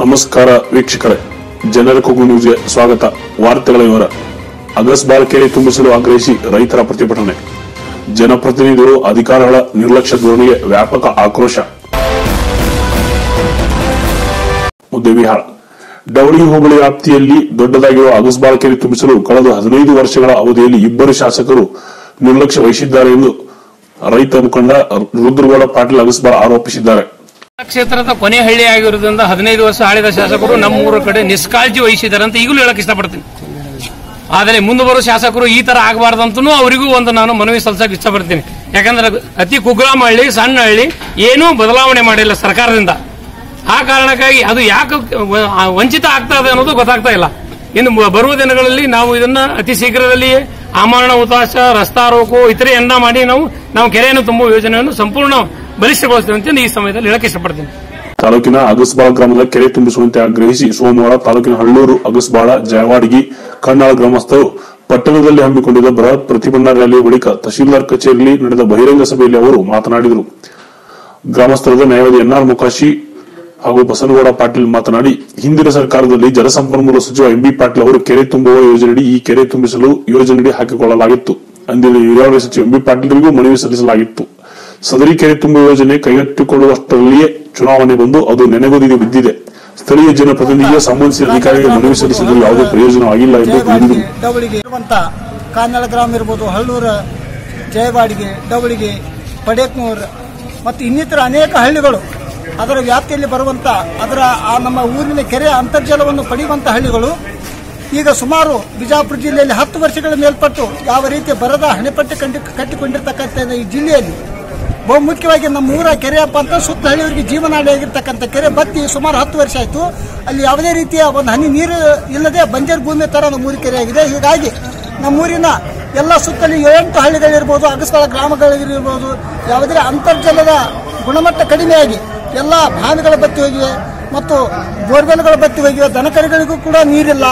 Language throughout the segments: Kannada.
ನಮಸ್ಕಾರ ವೀಕ್ಷಕರೇ. ಜನರ ಕೂಗು ನ್ಯೂಸ್ಗೆ ಸ್ವಾಗತ. ವಾರ್ತೆಗಳ ವಿವರ ಅಗಸ್ ಬಾಲಕೇರಿ ತುಂಬಿಸಲು ಆಗ್ರಹಿಸಿ ರೈತರ ಪ್ರತಿಭಟನೆ. ಜನಪ್ರತಿನಿಧಿಗಳು ಅಧಿಕಾರಿಗಳ ನಿರ್ಲಕ್ಷ್ಯ ಧೋರಣೆಗೆ ವ್ಯಾಪಕ ಆಕ್ರೋಶ. ಮುದ್ದೆವಿಹಾರ ಡೌಳಿ ಹೋಬಳಿ ವ್ಯಾಪ್ತಿಯಲ್ಲಿ ದೊಡ್ಡದಾಗಿರುವ ಅಗಸ್ ಬಾಲಕೇರಿ ತುಂಬಿಸಲು ಕಳೆದ ಹದಿನೈದು ವರ್ಷಗಳ ಅವಧಿಯಲ್ಲಿ ಇಬ್ಬರು ಶಾಸಕರು ನಿರ್ಲಕ್ಷ್ಯ ವಹಿಸಿದ್ದಾರೆ ಎಂದು ರೈತ ಮುಖಂಡ ರುದ್ರಗೌಡ ಪಾಟೀಲ್ ಅಗಸ್ಬಾಲ್ ಆರೋಪಿಸಿದ್ದಾರೆ. ಕ್ಷೇತ್ರದ ಕೊನೆ ಹಳ್ಳಿ ಆಗಿರೋದ್ರಿಂದ ಹದಿನೈದು ವರ್ಷ ಆಳಿದ ಶಾಸಕರು ನಮ್ಮ ಊರ ಕಡೆ ನಿಷ್ಕಾಳಜಿ ವಹಿಸಿದ್ದಾರೆ ಅಂತ ಈಗಲೂ ಹೇಳಕ್ ಇಷ್ಟಪಡ್ತೀನಿ. ಆದರೆ ಮುಂದೆ ಬರುವ ಶಾಸಕರು ಈ ತರ ಆಗಬಾರ್ದಂತನೂ ಅವರಿಗೂ ಒಂದು ನಾನು ಮನವಿ ಸಲ್ಲಿಸಕ್ಕೆ ಇಷ್ಟಪಡ್ತೀನಿ. ಯಾಕಂದ್ರೆ ಅತಿ ಕುಗ್ರಾಮ ಹಳ್ಳಿ, ಸಣ್ಣ ಹಳ್ಳಿ ಏನೂ ಬದಲಾವಣೆ ಮಾಡಿಲ್ಲ ಸರ್ಕಾರದಿಂದ. ಆ ಕಾರಣಕ್ಕಾಗಿ ಅದು ಯಾಕೆ ವಂಚಿತ ಆಗ್ತಾ ಇದೆ ಅನ್ನೋದು ಗೊತ್ತಾಗ್ತಾ ಇಲ್ಲ. ಇನ್ನು ಬರುವ ದಿನಗಳಲ್ಲಿ ನಾವು ಇದನ್ನ ಅತಿ ಶೀಘ್ರದಲ್ಲಿ ಆಮರಣ ಉತಾಶ ರಸ್ತಾರೋಕು, ಇತರೆ ಎಲ್ಲ ಮಾಡಿ ನಾವು ನಾವು ಕೆರೆಯನ್ನು ತುಂಬುವ ಯೋಜನೆಯನ್ನು ಸಂಪೂರ್ಣ ಬಲಿಷ್ಠಗೊಳಿಸ್ತೇವೆ ಅಂತ ಈ ಸಮಯದಲ್ಲಿ ಹೇಳಕ್ಕೆ ಇಷ್ಟಪಡ್ತೀನಿ ತಾಲೂಕಿನ ಅಗಸ್ಬಾಳ ಗ್ರಾಮದ ಕೆರೆ ತುಂಬಿಸುವಂತೆ ಆಗ್ರಹಿಸಿ ಸೋಮವಾರ ತಾಲೂಕಿನ ಹಳ್ಳೂರು, ಅಗಸ್ಬಾಳ, ಜಯವಾಡಗಿ, ಕಣ್ಣಾಳ ಗ್ರಾಮಸ್ಥರು ಪಟ್ಟಣದಲ್ಲಿ ಹಮ್ಮಿಕೊಂಡಿದ್ದ ಬೃಹತ್ ಪ್ರತಿಭಟನಾ ರ್ಯಾಲಿಯ ಬಳಿಕ ತಹಶೀಲ್ದಾರ್ ಕಚೇರಿಯಲ್ಲಿ ನಡೆದ ಬಹಿರಂಗ ಸಭೆಯಲ್ಲಿ ಅವರು ಮಾತನಾಡಿದರು. ಗ್ರಾಮಸ್ಥರಾದ ನ್ಯಾಯವಾದಿ ಎನ್ಆರ್ ಮುಖಾಶಿ ಹಾಗೂ ಬಸನಗೌಡ ಪಾಟೀಲ್ ಮಾತನಾಡಿ, ಹಿಂದಿನ ಸರ್ಕಾರದಲ್ಲಿ ಜಲಸಂಪನ್ಮೂಲ ಸಚಿವ ಎಂಬಿ ಪಾಟೀಲ್ ಅವರು ಕೆರೆ ತುಂಬುವ ಯೋಜನೆಯಡಿ ಈ ಕೆರೆ ತುಂಬಿಸಲು ಯೋಜನೆಯಡಿ ಹಾಕಿಕೊಳ್ಳಲಾಗಿತ್ತು. ಅಂದಿನ ನೀರಾವರಿ ಸಚಿವ ಎಂಬಿ ಪಾಟೀಲ್ರಿಗೂ ಮನವಿ ಸಲ್ಲಿಸಲಾಗಿತ್ತು. ಸದರಿ ಕೆರೆ ತುಂಬ ಯೋಜನೆ ಕೈಗೆತ್ತಿಕೊಳ್ಳುವಷ್ಟರಲ್ಲಿಯೇ ಚುನಾವಣೆ ಬಂದು ಅದು ನೆನೆಗುದಿಗೆ ಬಿದ್ದಿದೆ. ಸ್ಥಳೀಯ ಜನಪ್ರತಿನಿಧಿಗೆ ಸಂಬಂಧಿಸಿದ ಅಧಿಕಾರಿಗಳಿಗೆ ಮನವಿ ಸಲ್ಲಿಸಿದರೂ ಯಾವುದೇ ಪ್ರಯೋಜನವಾಗಿಲ್ಲ ಎಂದು ಇರುವಂತ ಕಾನಾಳ ಗ್ರಾಮ ಇರ್ಬೋದು ಹಳ್ಳೂರ ಜಯವಾಡಿಗೆ ಡವಳಿಗೆ ಪಡೇಕ್ನೂರ್ ಮತ್ತು ಇನ್ನಿತರ ಅನೇಕ ಹಳ್ಳಿಗಳು ಅದರ ವ್ಯಾಪ್ತಿಯಲ್ಲಿ ಬರುವಂತ ಅದರ ಆ ನಮ್ಮ ಊರಿನ ಕೆರೆಯ ಅಂತರ್ಜಲವನ್ನು ಪಡೆಯುವಂತ ಹಳ್ಳಿಗಳು. ಈಗ ಸುಮಾರು ಬಿಜಾಪುರ ಜಿಲ್ಲೆಯಲ್ಲಿ ಹತ್ತು ವರ್ಷಗಳ ಮೇಲ್ಪಟ್ಟು ಯಾವ ರೀತಿ ಬರದ ಹಣೆಪಟ್ಟಿ ಕಂಡು ಕಟ್ಟಿಕೊಂಡಿರ್ತಕ್ಕಂಥ ಈ ಜಿಲ್ಲೆಯಲ್ಲಿ ಬಹು ಮುಖ್ಯವಾಗಿ ನಮ್ಮ ಊರ ಕೆರೆಯಪ್ಪ ಅಂತ ಸುತ್ತ ಹಳ್ಳಿಯವರಿಗೆ ಜೀವನಾಡಿಯಾಗಿರ್ತಕ್ಕಂಥ ಕೆರೆ ಬತ್ತಿ ಸುಮಾರು ಹತ್ತು ವರ್ಷ ಆಯಿತು. ಅಲ್ಲಿ ಯಾವುದೇ ರೀತಿಯ ಒಂದು ಹನಿ ನೀರು ಇಲ್ಲದೆ ಬಂಜರ್ ಭೂಮಿ ಥರ ನಮ್ಮ ಊರಿ ಕೆರೆ ಆಗಿದೆ. ಹೀಗಾಗಿ ನಮ್ಮೂರಿನ ಎಲ್ಲ ಸುತ್ತಲೂ ಏಳೆಂಟು ಹಳ್ಳಿಗಳಿರ್ಬೋದು ಅಗಸ್ತಾಳ ಗ್ರಾಮಗಳಿರ್ಬೋದು ಯಾವುದೇ ಅಂತರ್ಜಲದ ಗುಣಮಟ್ಟ ಕಡಿಮೆಯಾಗಿ ಎಲ್ಲ ಬಾವಿಗಳ ಬತ್ತಿ ಹೋಗಿವೆ ಮತ್ತು ಬೋರ್ವೆಲ್ಗಳ ಬತ್ತಿ ಹೋಗಿವೆ. ದನಕರುಗಳಿಗೂ ಕೂಡ ನೀರಿಲ್ಲ.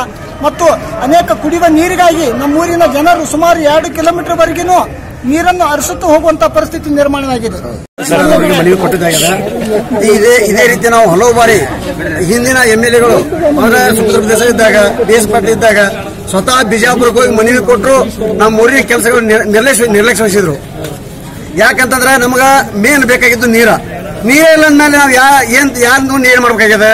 ಮತ್ತು ಅನೇಕ ಕುಡಿಯುವ ನೀರಿಗಾಗಿ ನಮ್ಮೂರಿನ ಜನರು ಸುಮಾರು ಎರಡು ಕಿಲೋಮೀಟರ್ ವರೆಗಿನೂ ನೀರನ್ನು ಹರಿಸುತ್ತಾ ಹೋಗುವಂತ ಪರಿಸ್ಥಿತಿ ನಿರ್ಮಾಣವಾಗಿದೆ. ಅವರಿಗೆ ಮನವಿ ಕೊಟ್ಟಿದ್ದಾಗಿದೆ ಇದೇ ಇದೇ ರೀತಿ ನಾವು ಹಲವು ಬಾರಿ ಹಿಂದಿನ ಎಂ ಎಲ್ ಎಗಳು ಅವರ ಸುಖ ಇದ್ದಾಗ ದೇಶ ಪಾಟೀಲ್ ಇದ್ದಾಗ ಸ್ವತಃ ಬಿಜಾಪುರಕ್ಕೆ ಹೋಗಿ ಮನವಿ ಕೊಟ್ಟರು ನಮ್ಮ ಊರಿನ ಕೆಲಸಗಳು ನಿರ್ಲಕ್ಷ್ಯ ನಿರ್ಲಕ್ಷ್ಯ ವಹಿಸಿದ್ರು ಯಾಕಂತಂದ್ರೆ ನಮಗ ಮೇನ್ ಬೇಕಾಗಿದ್ದು ನೀರ. ನೀರೇ ಇಲ್ಲ ನಾವು ಯಾ ಏನ್ ಯಾರು ನೀರು ಮಾಡ್ಬೇಕಾಗಿದೆ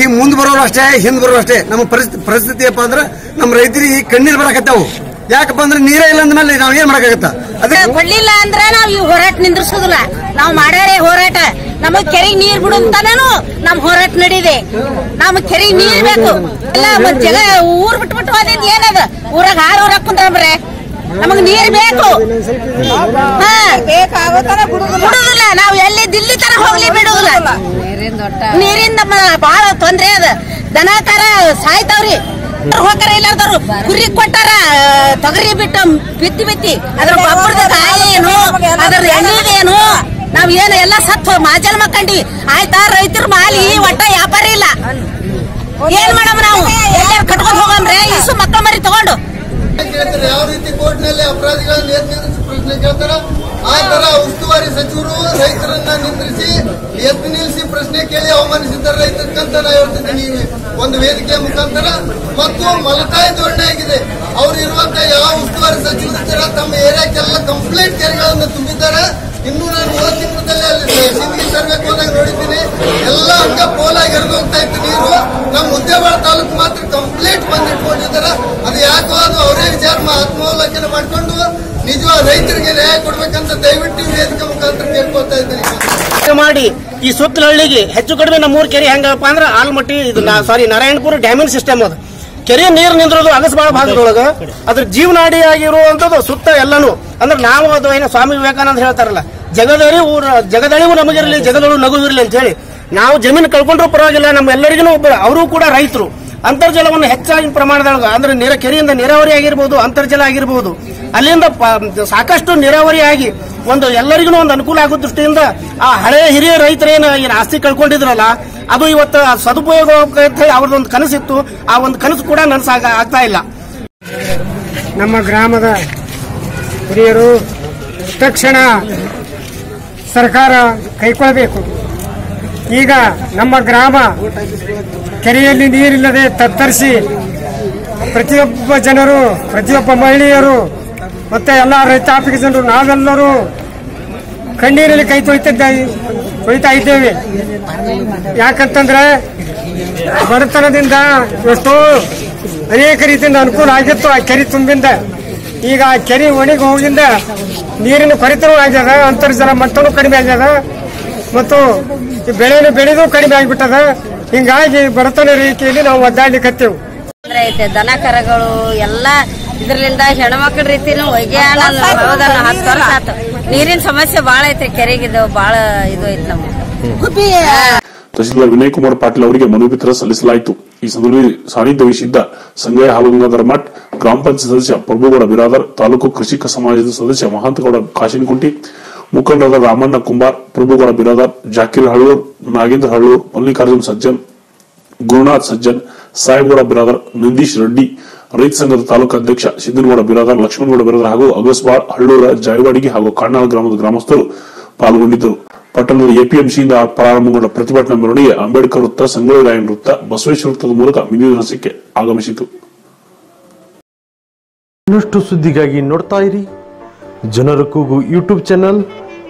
ಈಗ ಮುಂದೆ ಬರೋರು ಅಷ್ಟೇ ಹಿಂದ್ ಬರೋರು ಅಷ್ಟೇ. ನಮ್ಮ ಪರಿಸ್ಥಿತಿ ಪರಿಸ್ಥಿತಿ ಏನಪ್ಪ ಅಂದ್ರೆ ನಮ್ಮ ರೈತರಿಗೆ ಕಣ್ಣೀರು ಬರಕತ್ತಾವು. ಯಾಕಪ್ಪ ಅಂದ್ರೆ ನೀರೇ ಇಲ್ಲ ಅಂದ್ಮೇಲೆ ನಾವ್ ಏನ್ ಮಾಡಕ್ಕಾಗತ್ತ? ಅದೇ ಕೊಡ್ಲಿಲ್ಲ ಅಂದ್ರೆ ನಾವ್ ಈ ಹೋರಾಟ ನಿಂದ್ರಿಸೋದಿಲ್ಲ. ನಾವ್ ಮಾಡ್ಯಾರೇ ಹೋರಾಟ. ನಮಗ್ ಕೆರೆಗೆ ನೀರ್ ಬಿಡುಂತಾನು ನಮ್ ಹೋರಾಟ ನಡೀದೆ ನಮ್ ಕೆರೆಗೆ ನೀರ್ ಬೇಕು. ಎಲ್ಲ ಮತ್ತ್ ಜಗ ಊರ್ ಬಿಟ್ಬಿಟ್ಟು ಏನು ಏನದ? ಊರಾಗ ಹಾರ ಊರಾಗ ಕುಂತ್ರೆ ನಮಗ್ ನೀರ್ ಬೇಕು. ಬಿಡುದಿಲ್ಲ. ನಾವ್ ಎಲ್ಲಿ ದಿಲ್ಲಿ ತರ ಹೋಗ್ಲಿ ಬಿಡುದಿಲ್ಲ. ನೀರಿಂದ ಬಹಳ ತೊಂದ್ರೆ ಅದ. ದನ ತರ ಸಾಯ್ತಾವ್ರಿ. ಹೋಗಾರ ಇಲ್ಲಾರ್ದವ್ರು. ಕುರಿ ಕೊಟ್ಟಾರ, ತೊಗರಿ ಬಿಟ್ಟು ಬಿತ್ತಿ ಬಿತ್ತಿ. ಅದ್ರ ಗೊಬ್ಬರದ ಏನು, ಅದ್ರ ಎಣ್ಣೆದೇನು ನಾವ್ ಏನು ಎಲ್ಲ ಸತ್ತು ಮಾಜಲ್ ಮಕ್ಕಂಡಿ. ಆಯ್ತಾ, ರೈತರ ಮಾಲಿ, ಒಟ್ಟ ವ್ಯಾಪಾರಿ ಇಲ್ಲ. ಏನ್ ಮಾಡಮ್ ನಾವು? ಕಟ್ಕೊಂಡ್ ಹೋಗಮ್ರೆ ಇಸು ಮಕ್ಕಳ ಮರಿ ತಗೊಂಡು. ಕೇಳ್ತಾರೆ ಯಾವ ರೀತಿ ಕೋರ್ಟ್ನಲ್ಲಿ ಅಪರಾಧಿಗಳನ್ನ ಪ್ರಶ್ನೆ ಕೇಳ್ತಾರ, ಆ ತರ ಉಸ್ತುವಾರಿ ಸಚಿವರು ರೈತರನ್ನ ನಿಂದ್ರಿಸಿ ಎತ್ತಿ ನಿಲ್ಲಿಸಿ ಪ್ರಶ್ನೆ ಕೇಳಿ ಅವಮಾನಿಸಿದ್ದಾರೆ ರೈತಕ್ಕಂತ ನಾ ಹೇಳ್ತಿದ್ದೀನಿ ಒಂದು ವೇದಿಕೆಯ ಮುಖಾಂತರ ಮತ್ತು ಮಲತಾಯಿ ಧೋರಣೆ ಆಗಿದೆ. ಅವ್ರು ಇರುವಂತ ಯಾವ ಉಸ್ತುವಾರಿ ಸಚಿವರು ತಮ್ಮ ಏರಿಯಾಕ್ಕೆಲ್ಲ ಕಂಪ್ಲೇಂಟ್ ಕೆರೆಗಳನ್ನು ತುಂಬಿದ್ದಾರೆ. ಇನ್ನು ನಾನು ಹೋದ ಅಲ್ಲಿ ಸಿಂಧಿ ತರಬೇಕು ಹೋದಾಗ ನೋಡಿದ್ದೀನಿ. ಎಲ್ಲ ಹಂಗ ಪೋಲಾಗಿ ಹರಿದು ಹೋಗ್ತಾ ಇತ್ತು ನೀರು. ನಮ್ಮ ಮುದ್ದೇಬಾಳ ತಾಲೂಕು ಮಾತ್ರ ಕಂಪ್ಲೀಟ್ ಬಂದಿಟ್ಕೊಂಡಿದ್ದಾರೆ ಅವರೇ ವಿಚಾರ ಮಾ- ಆತ್ಮಾವಲೋಕನ ಮಾಡಿಕೊಂಡು ನಿಜವಾದ ರೈತರಿಗೆ ನ್ಯಾಯ ಕೊಡ್ಬೇಕಂತ ದಯವಿಟ್ಟು ವೇದಿಕೆ ಮುಖಾಂತರ ಕೇಳ್ಕೊತಾ ಇದ್ದೀನಿ. ಮಾಡಿ ಈ ಸುತ್ತಲ ಹಳ್ಳಿಗೆ ಹೆಚ್ಚು ಕಡಿಮೆ ನಮ್ಮೂರು ಕೆರೆ ಹೆಂಗಪ್ಪ ಅಂದ್ರೆ ಆಲ್ಮಟ್ಟಿ, ಇದು ಸಾರಿ ನಾರಾಯಣಪುರ ಡ್ಯಾಮಿನ್ ಸಿಸ್ಟಮ್ ಅದು. ಕೆರೆ ನೀರು ನಿಂದ್ರೋದು ಅಗಸಬಾಳ ಭಾಗದೊಳಗ. ಅದ್ರ ಜೀವನಾಡಿ ಆಗಿರುವಂತದ್ದು ಸುತ್ತ ಎಲ್ಲಾನು. ಅಂದ್ರೆ ನಾವು ಅದು ಏನೋ ಸ್ವಾಮಿ ವಿವೇಕಾನಂದ ಹೇಳ್ತಾರಲ್ಲ ಜಗದಳಿ ಊರ ಜಗದಳಿವು ನಮಗಿರಲಿ, ಜಗದಳು ನಗುವಿರಲಿ ಅಂತ ಹೇಳಿ. ನಾವು ಜಮೀನು ಕಳ್ಕೊಂಡ್ರೂ ಪರವಾಗಿಲ್ಲ ನಮ್ಮೆಲ್ಲರಿಗೂ ಎಲ್ಲರಿಗೂ ಒಬ್ಬ ಅವರು ಕೂಡ ರೈತರು. ಅಂತರ್ಜಲವನ್ನು ಹೆಚ್ಚಾಗಿ ಪ್ರಮಾಣದೊಳಗೆ ಅಂದ್ರೆ ನೀರ ಕೆರೆಯಿಂದ ನೀರಾವರಿ ಆಗಿರ್ಬೋದು, ಅಂತರ್ಜಲ ಆಗಿರ್ಬೋದು, ಅಲ್ಲಿಂದ ಸಾಕಷ್ಟು ನೀರಾವರಿ ಆಗಿ ಒಂದು ಎಲ್ಲರಿಗೂ ಒಂದು ಅನುಕೂಲ ಆಗೋ ದೃಷ್ಟಿಯಿಂದ ಆ ಹಳೆಯ ಹಿರಿಯ ರೈತರೇನು ಏನು ಆಸ್ತಿ ಕಳ್ಕೊಂಡಿದ್ರಲ್ಲ, ಅದು ಇವತ್ತು ಸದುಪಯೋಗ ಅಂತ ಅವ್ರದ್ದೊಂದು ಕನಸಿತ್ತು, ಆ ಒಂದು ಕನಸು ಕೂಡ ನನಸಾಗ ಆಗ್ತಾ ಇಲ್ಲ. ನಮ್ಮ ಗ್ರಾಮದ ಹಿರಿಯರು ತಕ್ಷಣ ಸರ್ಕಾರ ಕೈಗೊಳ್ಳಬೇಕು ಈಗ ನಮ್ಮ ಗ್ರಾಮ ಕೆರೆಯಲ್ಲಿ ನೀರಿಲ್ಲದೆ ತತ್ತರಿಸಿ ಪ್ರತಿಯೊಬ್ಬ ಜನರು, ಪ್ರತಿಯೊಬ್ಬ ಮಹಿಳೆಯರು, ಮತ್ತೆ ಎಲ್ಲ ರೈತಾಪಿಕ ಜನರು, ನಾವೆಲ್ಲರೂ ಕಣ್ಣೀರಲ್ಲಿ ಕೈ ತೊಳಿತಿದ್ದ, ತೊಳಿತಾ ಇದ್ದೇವೆ. ಯಾಕಂತಂದ್ರೆ ಬಡತನದಿಂದ ಎಷ್ಟೋ ಅನೇಕ ರೀತಿಯಿಂದ ಅನುಕೂಲ ಆಗಿತ್ತು ಆ ಕೆರೆ ತುಂಬಿಂದ. ಈಗ ಆ ಕೆರೆ ಒಣಗಿ ಹೋಗಿಂದ ನೀರಿನ ಕೊರತೆನೂ ಆಗ್ಯದ, ಅಂತರ್ಜಲ ಮಟ್ಟನೂ ಕಡಿಮೆ ಆಗ್ಯದ. ಮತ್ತು ಈ ಬೆಳೆನು ಬೆಳೆದು ಕಡಿಮೆ ಆಗಿಬಿಟ್ಟದ. ಹಿಂಗಾಗಿ ಬಡತನ ರೀತಿಯಲ್ಲಿ ನಾವು ಒದ್ದಾಡ್ಲಿಕ್ಕತ್ತೇವೆ ಐತೆ ದನ ಕರಗಳು ಎಲ್ಲ ಇದ್ರಲಿಂದ ಹೆಣ್ಮಕ್ಳ ರೀತಿನೂ ಹೌದಲ್ಲ ಹತ್ತು ವರ್ಷ ಆತು. ನೀರಿನ ಸಮಸ್ಯೆ ಬಹಳ ಐತೆ ಕೆರೆಗಿದ್ದು ಬಹಳ ಇದು ಐತಿ ನಮ್ಗೆ. ತಹಸೀಲ್ದಾರ್ ವಿನಯ್ ಕುಮಾರ್ ಪಾಟೀಲ್ ಅವರಿಗೆ ಮನವಿ ಪತ್ರ ಸಲ್ಲಿಸಲಾಯಿತು. ಈ ಸಂದರ್ಭದಲ್ಲಿ ಸಾನ್ನಿಧ್ಯ ವಹಿಸಿದ್ದ ಸಂಜಯ ಹಾಲುಗಂಗಾಧರ ಮಠ್ ಗ್ರಾಮ ಪಂಚಾಯತ್ ಸದಸ್ಯ ಪ್ರಭುಗೌಡ ಬಿರಾದರ್ ತಾಲೂಕು ಕೃಷಿಕ ಸಮಾಜದ ಸದಸ್ಯ ಮಹಾಂತಗೌಡ ಕಾಶಿನಕುಂಟಿ ಮುಖಂಡರಾದ ರಾಮಣ್ಣ ಕುಂಬಾರ್ ಪ್ರಭುಗೌಡ ಬಿರೋದ ಜಾಕಿರ್ ಹಳ್ಳೂರ್ ನಾಗೇಂದ್ರ ಹಳ್ಳೂರ್ ಮಲ್ಲಿಕಾರ್ಜುನ್ ಸಜ್ಜನ್, ಗುರುನಾಥ್ ಸಜ್ಜನ್ ಸಾಹೇಬ್ಗೌಡ ಬಿರಾದರ್ ನಂದೀಶ್ ರೆಡ್ಡಿ, ರೈತ ಸಂಘದ ತಾಲೂಕು ಅಧ್ಯಕ್ಷ ಸಿದ್ದನಗೌಡ ಬಿರಾದರ್ ಲಕ್ಷ್ಮಣಗೌಡ ಬಿರಾದರ್ ಹಾಗೂ ಅಗಸ್ಬಾಳ್ ಹಳ್ಳೂರ ಜಾಯವಾಡಿಗೆ ಹಾಗೂ ಕಣ್ಣಾಳ ಗ್ರಾಮದ ಗ್ರಾಮಸ್ಥರು ಪಾಲ್ಗೊಂಡಿದ್ದರು. ಪಟ್ಟಣದ ಎಪಿಎಂಸಿಯಿಂದ ಪ್ರಾರಂಭಗೊಂಡ ಪ್ರತಿಭಟನಾ ಮೆರವಣಿಗೆ ಅಂಬೇಡ್ಕರ್ ವೃತ್ತ, ಸಂಗೊಳ್ಳಿ ರಾಯನ್ ವೃತ್ತ, ಬಸವೇಶ್ವರ ವೃತ್ತದ ಮೂಲಕ ಮಿನಿವಿಲಾಸಕ್ಕೆ ಆಗಮಿಸಿತು. ಇನ್ನಷ್ಟು ಸುದ್ದಿಗಾಗಿ ನೋಡ್ತಾ ಇರಿ. ಜನರ ಕೂಗು ಯೂಟ್ಯೂಬ್ ಚಾನಲ್